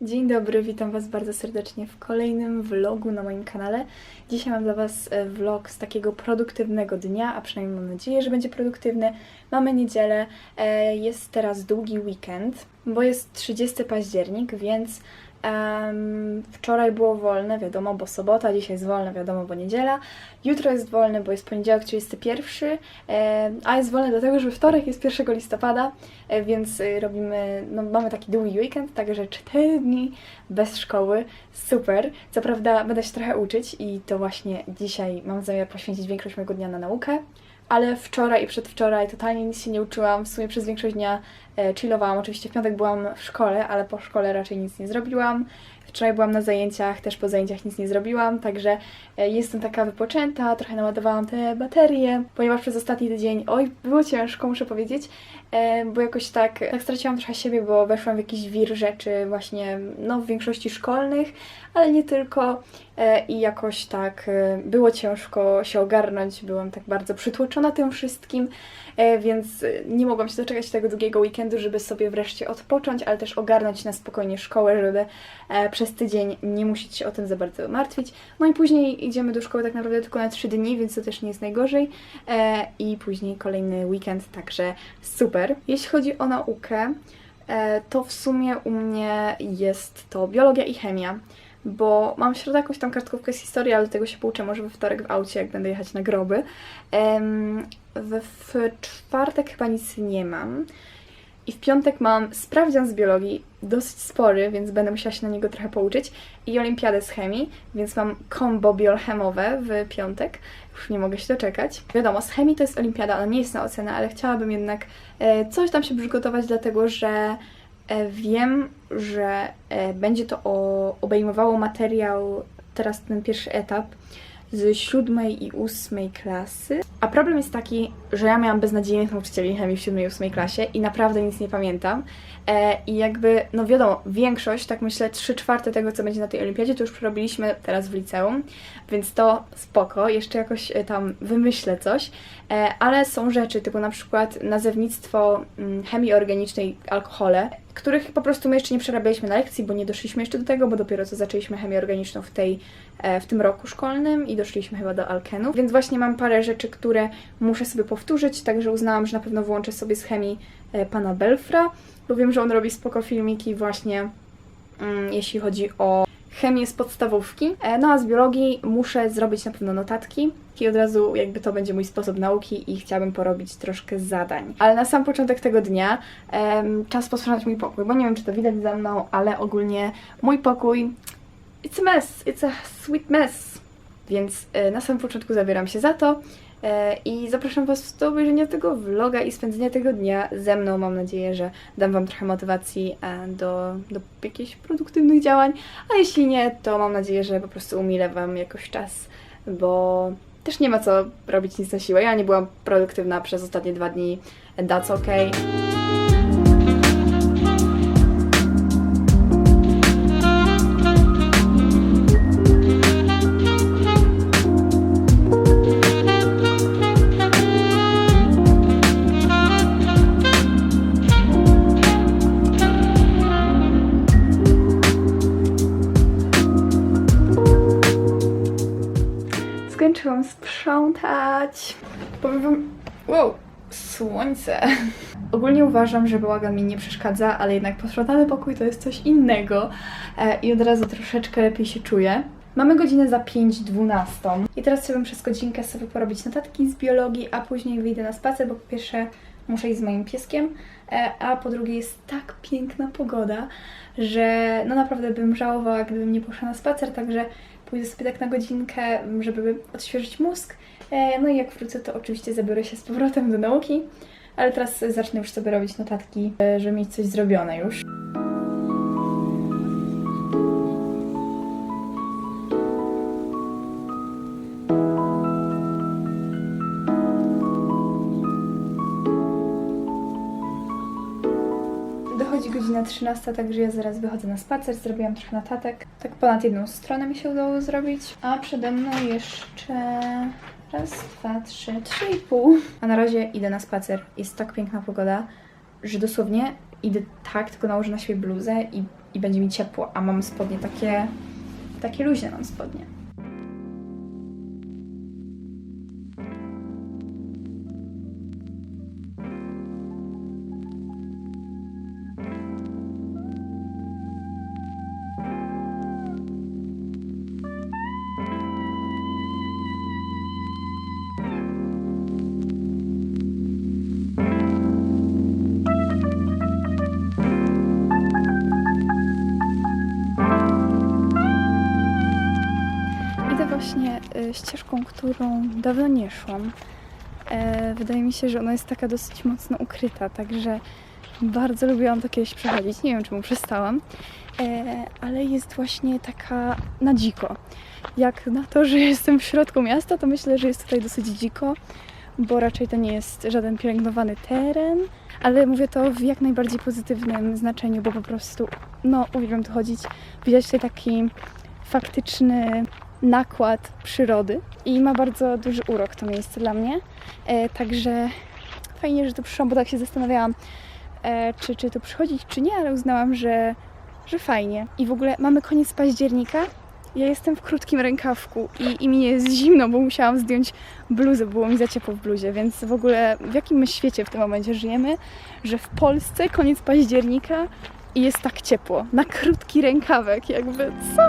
Dzień dobry, witam Was bardzo serdecznie w kolejnym vlogu na moim kanale. Dzisiaj mam dla Was e, vlog z takiego produktywnego dnia, a przynajmniej mam nadzieję, że będzie produktywny. Mamy niedzielę, e, jest teraz długi weekend, bo jest 30 październik, więc em, wczoraj było wolne, wiadomo, bo sobota, dzisiaj jest wolne, wiadomo, bo niedziela. Jutro jest wolny, bo jest poniedziałek 31, e, a jest wolny dlatego, że wtorek jest 1 listopada, e, więc e, robimy, no mamy taki długi weekend, także 4 dni bez szkoły, super. Co prawda będę się trochę uczyć i to właśnie dzisiaj mam zamiar poświęcić większość mojego dnia na naukę, ale wczoraj i przedwczoraj totalnie nic się nie uczyłam, w sumie przez większość dnia chillowałam, oczywiście w piątek byłam w szkole, ale po szkole raczej nic nie zrobiłam. Wczoraj byłam na zajęciach, też po zajęciach nic nie zrobiłam, także e, jestem taka wypoczęta, trochę naładowałam te baterie, ponieważ przez ostatni tydzień, oj, było ciężko, muszę powiedzieć, e, bo jakoś tak, tak straciłam trochę siebie, bo weszłam w jakiś wir rzeczy właśnie, no w większości szkolnych, ale nie tylko e, i jakoś tak e, było ciężko się ogarnąć, byłam tak bardzo przytłoczona tym wszystkim, e, więc e, nie mogłam się doczekać tego długiego weekendu, żeby sobie wreszcie odpocząć, ale też ogarnąć na spokojnie szkołę, żeby e, przez tydzień nie musieć się o tym za bardzo martwić. No i później idziemy do szkoły tak naprawdę tylko na 3 dni, więc to też nie jest najgorzej. E, I później kolejny weekend, także super. Jeśli chodzi o naukę, e, to w sumie u mnie jest to biologia i chemia. Bo mam w środę jakąś tam kartkówkę z historii, ale tego się pouczę może we wtorek w aucie, jak będę jechać na groby. W, w czwartek chyba nic nie mam. I w piątek mam sprawdzian z biologii, dosyć spory, więc będę musiała się na niego trochę pouczyć. I olimpiadę z chemii, więc mam kombo biolchemowe w piątek. Już nie mogę się doczekać. Wiadomo, z chemii to jest olimpiada, ona nie jest na ocenę, ale chciałabym jednak e, coś tam się przygotować, dlatego że e, wiem, że e, będzie to obejmowało materiał, teraz ten pierwszy etap, z siódmej i ósmej klasy. A problem jest taki, że ja miałam beznadziejnych nauczycieli chemii w siódmej i ósmej klasie i naprawdę nic nie pamiętam. E, I jakby, no wiadomo, większość, tak myślę, trzy czwarte tego, co będzie na tej olimpiadzie, to już przerobiliśmy teraz w liceum, więc to spoko, jeszcze jakoś e, tam wymyślę coś. E, ale są rzeczy, typu na przykład nazewnictwo mm, chemii organicznej, alkohole, których po prostu my jeszcze nie przerabialiśmy na lekcji, bo nie doszliśmy jeszcze do tego, bo dopiero co zaczęliśmy chemię organiczną w, tej, e, w tym roku szkolnym i doszliśmy chyba do alkenów. Więc właśnie mam parę rzeczy, które muszę sobie powtórzyć, także uznałam, że na pewno włączę sobie z chemii e, pana Belfra, bo wiem, że on robi spoko filmiki właśnie mm, jeśli chodzi o chemię z podstawówki. E, No a z biologii muszę zrobić na pewno notatki i od razu jakby to będzie mój sposób nauki i chciałabym porobić troszkę zadań. Ale na sam początek tego dnia em, czas posprzątać mój pokój, bo nie wiem czy to widać za mną, ale ogólnie mój pokój it's a mess, it's a sweet mess. Więc e, na samym początku zabieram się za to i zapraszam Was do obejrzenia tego vloga i spędzenia tego dnia ze mną. Mam nadzieję, że dam Wam trochę motywacji e, do, do jakichś produktywnych działań, a jeśli nie, to mam nadzieję, że po prostu umilę Wam jakoś czas, bo też nie ma co robić nic na siłę. Ja nie byłam produktywna przez ostatnie dwa dni, that's okay. Sprzątać. Powiem wam... Wow, słońce. Ogólnie uważam, że bałagan mi nie przeszkadza, ale jednak posprzątany pokój to jest coś innego e, i od razu troszeczkę lepiej się czuję. Mamy godzinę za 5.12 i teraz chciałabym przez godzinkę sobie porobić notatki z biologii, a później wyjdę na spacer, bo po pierwsze muszę iść z moim pieskiem, a po drugie jest tak piękna pogoda, że no naprawdę bym żałowała, gdybym nie poszła na spacer, także pójdę sobie tak na godzinkę, żeby odświeżyć mózg. E, No i jak wrócę, to oczywiście zabiorę się z powrotem do nauki, ale teraz zacznę już sobie robić notatki, e, żeby mieć coś zrobione już. Godzina 13, także ja zaraz wychodzę na spacer, zrobiłam trochę notatek. Tak ponad jedną stronę mi się udało zrobić. A przede mną jeszcze raz, dwa, trzy, trzy i pół. A na razie idę na spacer. Jest tak piękna pogoda, że dosłownie idę tak, tylko nałożę na siebie bluzę i i będzie mi ciepło, a mam spodnie takie, takie luźne mam spodnie. Ścieżką, którą dawno nie szłam. E, wydaje mi się, że ona jest taka dosyć mocno ukryta, także bardzo lubiłam to kiedyś przechodzić. Nie wiem, czemu przestałam, e, ale jest właśnie taka na dziko. Jak na to, że jestem w środku miasta, to myślę, że jest tutaj dosyć dziko, bo raczej to nie jest żaden pielęgnowany teren, ale mówię to w jak najbardziej pozytywnym znaczeniu, bo po prostu, no, uwielbiam tu chodzić. Widać tutaj taki faktyczny nakład przyrody i ma bardzo duży urok to miejsce dla mnie. E, także fajnie, że tu przyszłam, bo tak się zastanawiałam, e, czy, czy tu przychodzić, czy nie, ale uznałam, że, że fajnie. I w ogóle mamy koniec października. Ja jestem w krótkim rękawku i, i mi jest zimno, bo musiałam zdjąć bluzę, było mi za ciepło w bluzie, więc w ogóle w jakim my świecie w tym momencie żyjemy, że w Polsce koniec października i jest tak ciepło, na krótki rękawek, jakby co?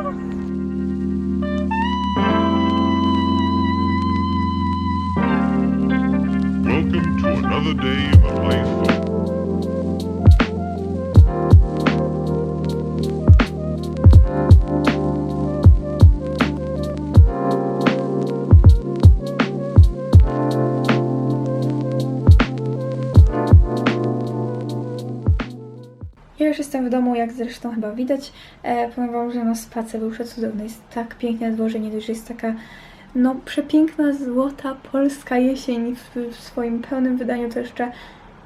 Another day in the life Ja już jestem w domu, jak zresztą chyba widać. E, powiem Wam, że no spacer był przecudowny. Jest tak pięknie na dworze, nie dość, że jest taka no przepiękna, złota polska jesień w, w swoim pełnym wydaniu, to jeszcze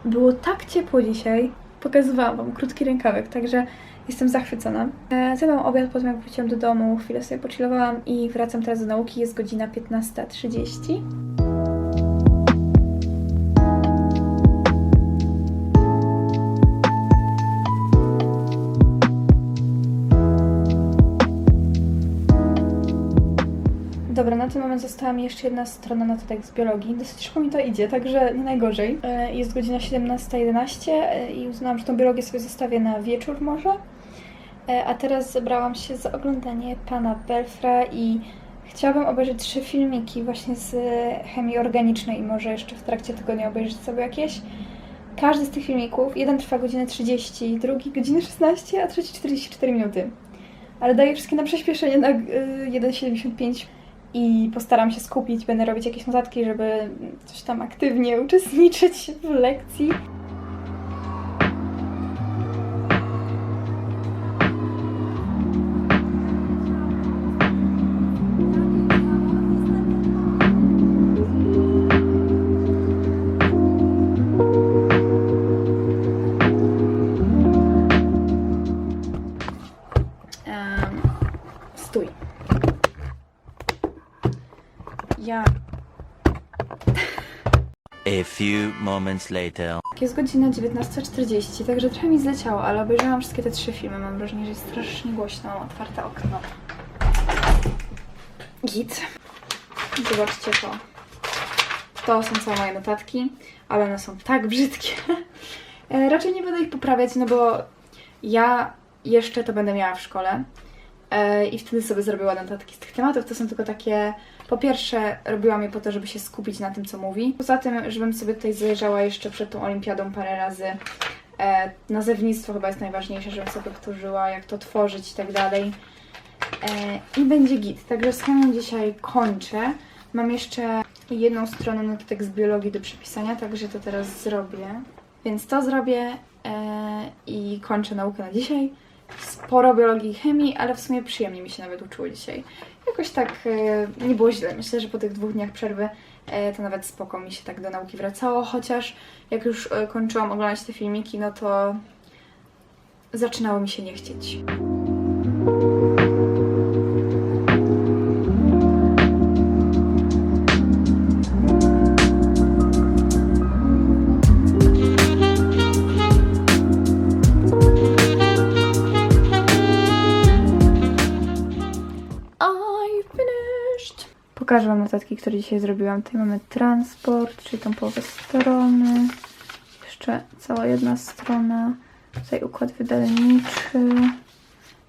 było tak ciepło dzisiaj. Pokazywałam Wam krótki rękawek, także jestem zachwycona. E, zjadłam obiad, potem jak wróciłam do domu, chwilę sobie pochillowałam i wracam teraz do nauki. Jest godzina 15.30. moment została mi jeszcze jedna strona notatek z biologii. Dosyć szybko mi to idzie, także nie najgorzej. E, Jest godzina 17.11 e, i uznałam, że tą biologię sobie zostawię na wieczór może. E, A teraz zebrałam się za oglądanie pana Belfra i chciałabym obejrzeć trzy filmiki właśnie z chemii organicznej i może jeszcze w trakcie tygodnia obejrzeć sobie jakieś. Każdy z tych filmików, jeden trwa godzinę 30, drugi godzinę 16, a trzeci 44 minuty. Ale daję wszystkie na przyspieszenie na y, 1,75 i postaram się skupić, będę robić jakieś notatki, żeby coś tam aktywnie uczestniczyć w lekcji. Few moments later. Jest godzina 19.40, także trochę mi zleciało, ale obejrzałam wszystkie te trzy filmy. Mam wrażenie, że jest strasznie głośno, otwarte okno. Git. Zobaczcie to. To są całe moje notatki, ale one są tak brzydkie. E, Raczej nie będę ich poprawiać, no bo ja jeszcze to będę miała w szkole. E, I wtedy sobie zrobiła notatki z tych tematów. To są tylko takie. Po pierwsze, robiłam je po to, żeby się skupić na tym, co mówi. Poza tym, żebym sobie tutaj zajrzała jeszcze przed tą olimpiadą parę razy. E, nazewnictwo chyba jest najważniejsze, żebym sobie powtórzyła, jak to tworzyć i tak dalej. E, I będzie git. Także z chemią dzisiaj kończę. Mam jeszcze jedną stronę notatek z biologii do przepisania, także to teraz zrobię. Więc to zrobię e, i kończę naukę na dzisiaj. Sporo biologii i chemii, ale w sumie przyjemnie mi się nawet uczyło dzisiaj. Jakoś tak e, nie było źle. Myślę, że po tych dwóch dniach przerwy e, to nawet spoko mi się tak do nauki wracało, chociaż jak już e, kończyłam oglądać te filmiki, no to zaczynało mi się nie chcieć. Pokażę Wam notatki, które dzisiaj zrobiłam. Tutaj mamy transport, czyli tą połowę strony. Jeszcze cała jedna strona. Tutaj układ wydalniczy.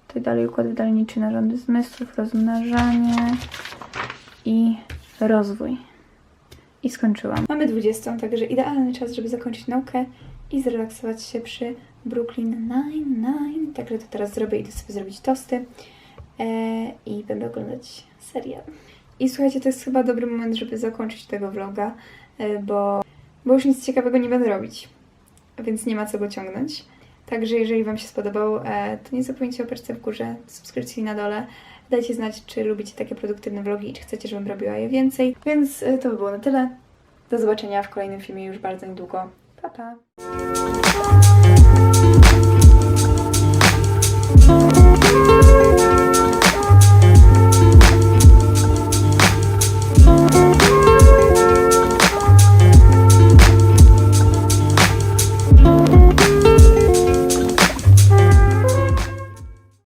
Tutaj dalej układ wydalniczy, narządy zmysłów, rozmnażanie i rozwój. I skończyłam. Mamy 20, także idealny czas, żeby zakończyć naukę i zrelaksować się przy Brooklyn Nine-Nine. Także to teraz zrobię, idę sobie zrobić tosty e, i będę oglądać serial. I słuchajcie, to jest chyba dobry moment, żeby zakończyć tego vloga, e, bo, bo już nic ciekawego nie będę robić, więc nie ma co go ciągnąć. Także jeżeli Wam się spodobał, e, to nie zapomnijcie o paczce w górze, subskrypcji na dole. Dajcie znać, czy lubicie takie produktywne vlogi i czy chcecie, żebym robiła je więcej. Więc e, to by było na tyle. Do zobaczenia w kolejnym filmie już bardzo niedługo. Pa, pa!